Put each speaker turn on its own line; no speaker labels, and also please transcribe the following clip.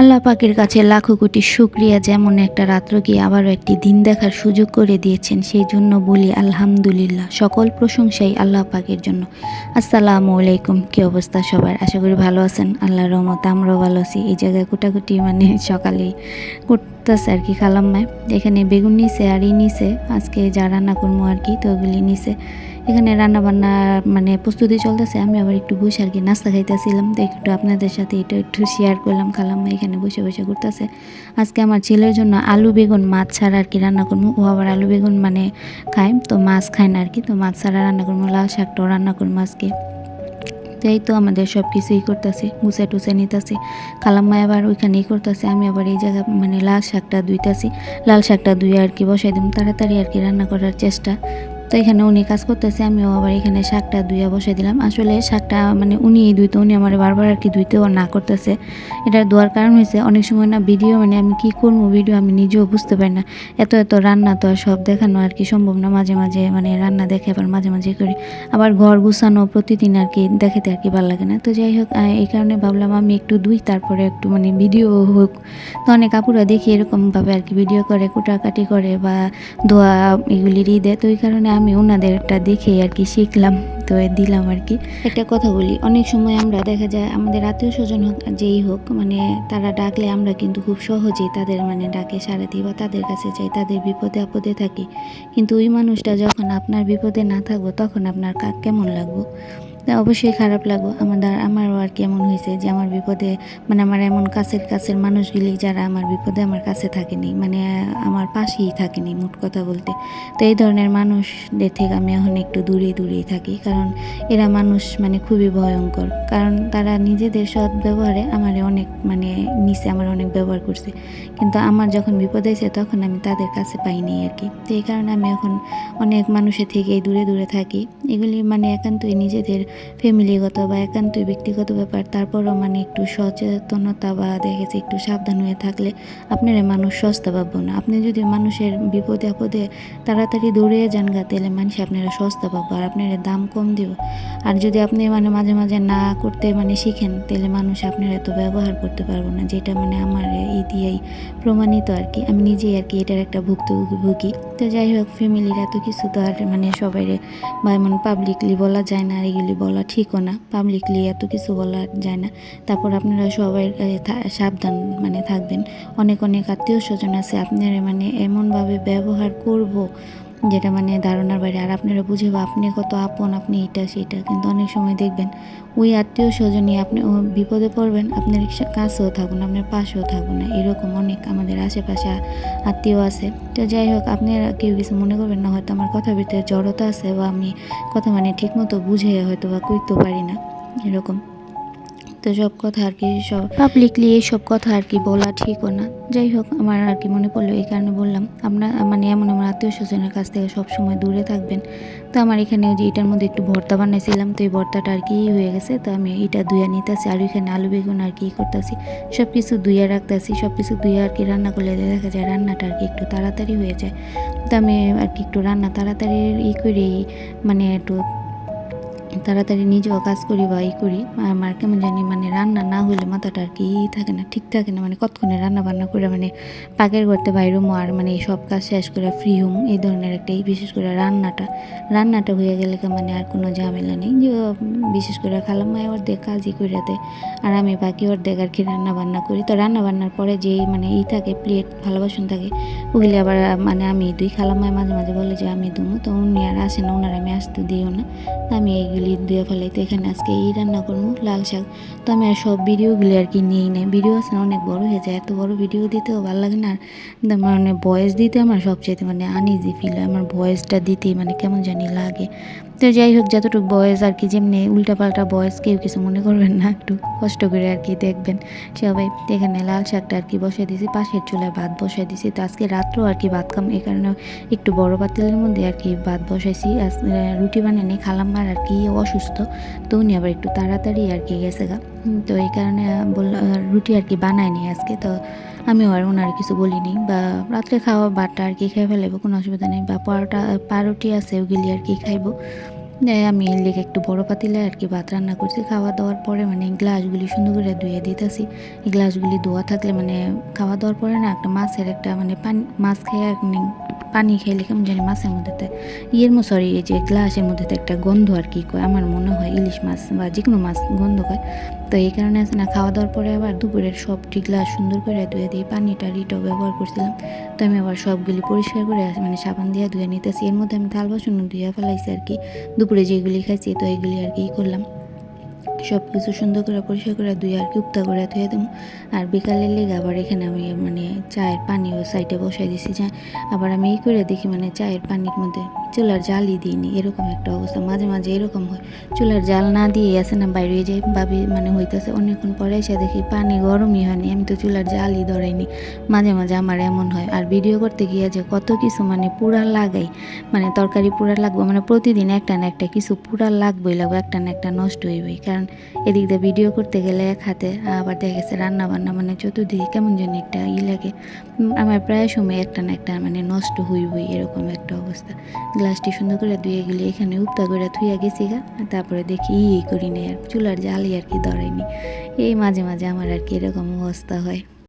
আল্লাহ পাকের কাছে লাখো কোটি শুক্রিয়া, যেমন একটা রাত্রকে আবারও একটি দিন দেখার সুযোগ করে দিয়েছেন, সেই জন্য বলি আলহামদুলিল্লাহ। সকল প্রশংসাই আল্লাহ পাকের জন্য। আসসালামু আলাইকুম, কী অবস্থা সবার? আশা করি ভালো আছেন। আল্লাহ রহমত আমরাও ভালো আছি। এই জায়গায় কোটাকুটি মানে সকালেই করতেছে আর কি খালাম্মায় এখানে বেগুন নিছে আর ই নিছে, আজকে যা রান্না করব আর কি, তো ওগুলি নিছে। এখানে রান্না বান্না মানে প্রস্তুতি চলতেছে, আমি আবার একটু বসে আর কি নাস্তা খাইতেছিলাম, তো একটু আপনাদের সাথে এটা একটু শেয়ার করলাম খালাম্মা এখানে বসে বসে করতেছে আজকে আমার ছেলের জন্য আলু বেগুন মাছ ছাড়া আর কি রান্না করব ও আবার আলু বেগুন মানে খায়, তো মাছ খায় না আর কি, তো মাছ ছাড়া রান্না করব লাল শাকটাও রান্না করব আজকে। তো এই তো আমাদের সব কিছুই করতেছে, গুছে টুসে নিতেছে। খালাম্মা আবার ওইখানেই করতেছে, আমি আবার এই জায়গা মানে লাল শাকটা ধুইতাছি। লাল শাকটা ধুয়ে আর কি বসাই দিম, তাড়াতাড়ি আর কি রান্না করার চেষ্টা। তো এখানে উনি কাজ করতেছে, আমিও আবার এখানে শাকটা ধুইয়া বসাই দিলাম। আসলে শাকটা মানে উনি এই ধুইতে, উনি আমার বারবার আর কি ধুইতেও না করতেছে। এটা ধোয়ার কারণ হয়েছে অনেক সময় না ভিডিও মানে আমি কি করব ভিডিও আমি নিজেও বুঝতে পারি না। এত এত রান্না তো আর সব দেখানো আর কি সম্ভব না, মাঝে মাঝে মানে রান্না দেখে আবার মাঝে মাঝে করি। আবার ঘর গুছানো প্রতিদিন আর কি দেখাতে আর কি ভালো লাগে না। তো যাই হোক এই কারণে ভাবলাম আমি একটু দুই তারপরে একটু মানে ভিডিও হোক। তো অনেক আপুরা দেখি এরকমভাবে আর কি ভিডিও করে, কুটাকাটি করে বা দোয়া এগুলিরই দেয়। তো ওই কারণে আমি ওনাদেরটা দেখে আর কি শিখলাম, তো দিলাম আর কি। একটা কথা বলি, অনেক সময় আমরা দেখা যায় আমাদের আত্মীয় স্বজন হোক, যেই হোক মানে তারা ডাকলে আমরা কিন্তু খুব সহজেই তাদের মানে ডাকে সারা দিই বা তাদের কাছে যাই, তাদের বিপদে আপদে থাকি। কিন্তু ওই মানুষটা যখন আপনার বিপদে না থাকব, তখন আপনার কাক কেমন লাগবো? তা অবশ্যই খারাপ লাগবো আমাদের আমারও আর কি এমন হয়েছে যে আমার বিপদে মানে আমার এমন কাছের কাছের মানুষগুলি যারা আমার বিপদে আমার কাছে থাকেনি মানে আমার পাশেই থাকেনি, মোট কথা বলতে। তো এই ধরনের মানুষদের থেকে আমি এখন একটু দূরে, দূরেই থাকি, কারণ এরা মানুষ মানে খুবই ভয়ঙ্কর। কারণ তারা নিজেদের সৎ ব্যবহারে আমার অনেক মানে নিচে আমার অনেক ব্যবহার করছে। কিন্তু আমার যখন বিপদ হয়েছে, তখন আমি তাদের কাছে পাইনি আর কি। তো এই কারণে আমি এখন অনেক মানুষের থেকে দূরে দূরে থাকি। এগুলি মানে একান্তই নিজেদের ফ্যামিলিগত বা একান্তই ব্যক্তিগত ব্যাপার, তারপরও মানে একটু সচেতনতা বা দেখেছি একটু সাবধান হয়ে থাকলে আপনারা মানুষ সস্তা পাবো না। আপনি যদি মানুষের বিপদে আপদে তাড়াতাড়ি দৌড়ে যান গা, তাহলে মানুষ আপনারা সস্তা পাবো আর আপনারা দাম কম দিব আর যদি আপনি মানে মাঝে মাঝে না করতে মানে শিখেন, তাহলে মানুষ আপনারা তো ব্যবহার করতে পারব না, যেটা মানে আমার এই দিয়েই প্রমাণিত আর কি। আমি নিজেই আর কি এটার একটা ভুক্তভোগী। তো যাই হোক ফ্যামিলির এত কিছু তো আর মানে সবাই বা এমন পাবলিকলি বলা যায় না, আর এগুলি বলা ঠিকও না। পাবলিকলি এত কিছু বলা যায় না। তারপর আপনারা সবাই সাবধান মানে থাকবেন। অনেক অনেক আত্মীয় স্বজন আছে, আপনারা মানে এমনভাবে ব্যবহার করব যেটা মানে ধারণার বাইরে। আর আপনারা বুঝে আপনি কত আপন, আপনি এটা, সেটা। কিন্তু অনেক সময় দেখবেন, ওই আত্মীয় স্বজনই আপনি বিপদে পড়বেন, আপনার কাছেও থাকুন, আপনার পাশেও থাকুন না। এরকম অনেক আমাদের আশেপাশে আত্মীয় আছে। তো যাই হোক, আপনারা কেউ কিছু মনে করবেন না, হয়তো আমার কথার ভিতরে জড়তা আছে বা আমি কথা মানে ঠিকমতো বুঝে হয়তো বা কইতে পারি না। এরকম। তো সব কথা আর কি, সব পাবলিকলি এইসব কথা আর কি বলা ঠিকও না। যাই হোক, আমার আর কি মনে পড়ল এই কারণে বললাম আপনার মানে এমন আমার আত্মীয় স্বজনের কাছ থেকে সব সময় দূরে থাকবেন। তো আমার এখানে যে এটার মধ্যে একটু ভর্তা বানাইছিলাম, তো এই ভর্তাটা আর কি হয়ে গেছে, তো আমি এটা ধুয়া নিতেছি আর ওইখানে আলু বেগুন আর কি করতেছি। সব কিছু ধুয়ে রাখতেছি সব কিছু ধুয়ে আর কি রান্না করলে দেখা যায় রান্নাটা আর কি একটু তাড়াতাড়ি হয়ে যায়। তো আমি আর কি একটু রান্না তাড়াতাড়ি ই করেই মানে একটু তাড়াতাড়ি নিজেও কাজ করি বা ই করি। আমার কেমন জানি মানে রান্না না হলে মাথাটা আর কি থাকে না, ঠিক থাকে না। মানে কতক্ষণে রান্না বান্না করে মানে পাকের করতে বাইরমো আর মানে সব কাজ শেষ করে ফ্রি হুম। এই ধরনের একটা এই বিশেষ করে রান্নাটা। রান্নাটা হয়ে গেলে মানে আর কোনো ঝামেলা নেই। যে বিশেষ করে খালাম্মায় অর্ধেক কাজই করে দেয়। আর আমি বাকি অর্ধেক আর কি রান্না বান্না করি। তো রান্না বান্নার পরে যেই মানে ই থাকে প্লেট ভালোবাসন থাকে, ওগুলি আবার মানে আমি দুই খালাম্মায় মাঝে মাঝে বলে যে আমি দুমু তো উনি আর আসে না ওনার আমি আসতে দিও না। আমি এইগুলি দিয়ে ফেলাই তো এখানে আজকে এই রান্না করব লাল শাক। তো আমি আর সব ভিডিওগুলি আর কি নিয়েই নেই। ভিডিও আছে না, অনেক বড় হয়ে যায়। এত বড় ভিডিও দিতেও ভালো লাগে না। আর মানে ভয়েস দিতে আমার সবচেয়ে মানে আনইজি ফিল হয়। আমার ভয়েসটা দিতেই মানে কেমন জানি লাগে। তো যাই হোক, যতটুকু বয়স আর কি, যেমনি উল্টাপাল্টা বয়স, কেউ কিছু মনে করবেন না, একটু কষ্ট করে আর কি দেখবেন। সবাই এখানে লাল শাকটা আর কি বসিয়ে দিয়েছি, পাশের চুলায় ভাত বসিয়ে দিয়েছি। তো আজকে রাত্রেও আর কি ভাত খাম এই কারণে একটু বড় পাতিলের মধ্যে আর কি ভাত বসাইছি। রুটি বানিয়ে নিই খালাম্মার আর কি অসুস্থ, তো উনি আবার একটু তাড়াতাড়ি আর কি গেছে গা। তো এই কারণে বললাম রুটি আর কি বানায়নি আজকে, তো আমিও আর ওনার কিছু বলিনি বা রাত্রে খাওয়া বাটা আর কি খেয়ে ফেলাইবো, কোনো অসুবিধা নেই। বা পরোটা, পারোটি আছে, ওগুলি আর কি খাইবো। আমি লেগে একটু বড় পাতিলে আর কি ভাত রান্না করছি। খাওয়া দাওয়ার পরে মানে গ্লাসগুলি সুন্দর করে ধুয়ে দিতেছি। গ্লাসগুলি ধোয়া থাকলে মানে খাওয়া দাওয়ার পরে না একটা মাছের একটা মানে পানি, মাছ খেয়ে পানি খাইলে কেমন জানি মাছের মধ্যে ইয়ের মো সরি এই যে গ্লাসের মধ্যে একটা গন্ধ আর কি কয়, আমার মনে হয় ইলিশ মাছ বা যে কোনো মাছ গন্ধ কয়। তো এই কারণে আছে না, খাওয়া দাওয়ার পরে আবার দুপুরের সবটি গ্লাস সুন্দর করে ধুয়ে দিই পানিটা রিটাও ব্যবহার করছিলাম। তো আমি আবার সবগুলি পরিষ্কার করে মানে সাবান দিয়ে ধুয়ে নিতেছি। এর মধ্যে আমি থাল বাসন ধুয়ে ফেলাইছি আর কি। দুপুরে যেগুলি খাইছি, তো এইগুলি আর কি করলাম। সব কিছু সুন্দর করে পরিষ্কার করে দুই আর কুপ্তা করে ধুয়ে দেবো আর বিকালের লেগে আবার এখানে আমি মানে চায়ের পানিও সাইডে বসাই দিছি যা। আবার আমি এই করে দেখি মানে চায়ের পানির মধ্যে চুলার জালই দিইনি, এরকম একটা অবস্থা। মাঝে মাঝে এরকম হয়, চুলার জাল না দিয়ে আসে না বাইরে যে ভাবি মানে হইতেছে, অনেকক্ষণ পরে এসে দেখি পানি গরমই হয়নি, আমি তো চুলার জালই ধরাইনি। মাঝে মাঝে আমার এমন হয়, আর ভিডিও করতে গিয়ে যে কত কিছু মানে পুরা লাগাই মানে তরকারি পুরা লাগবে মানে প্রতিদিন একটা না একটা কিছু পুরা লাগবেই লাগবো, একটা না একটা নষ্ট হইবেই। কারণ এদিক দিয়ে ভিডিও করতে গেলে এক হাতে আবার দেখা গেছে রান্না বান্না মানে চতুর্দিকে কেমন যেন একটা ই লাগে। আমার প্রায় সময় একটা না একটা মানে নষ্ট হইবই, এরকম একটা অবস্থা। গ্লাসটি সুন্দর করে ধুয়ে গেলে, এখানে উপতা করে ধুয়ে গেছি গা। তারপরে দেখি ই করি নি আর, চুলার জালি আর কি ধরাইনি। এই মাঝে মাঝে আমার আর কি এরকম অবস্থা হয়।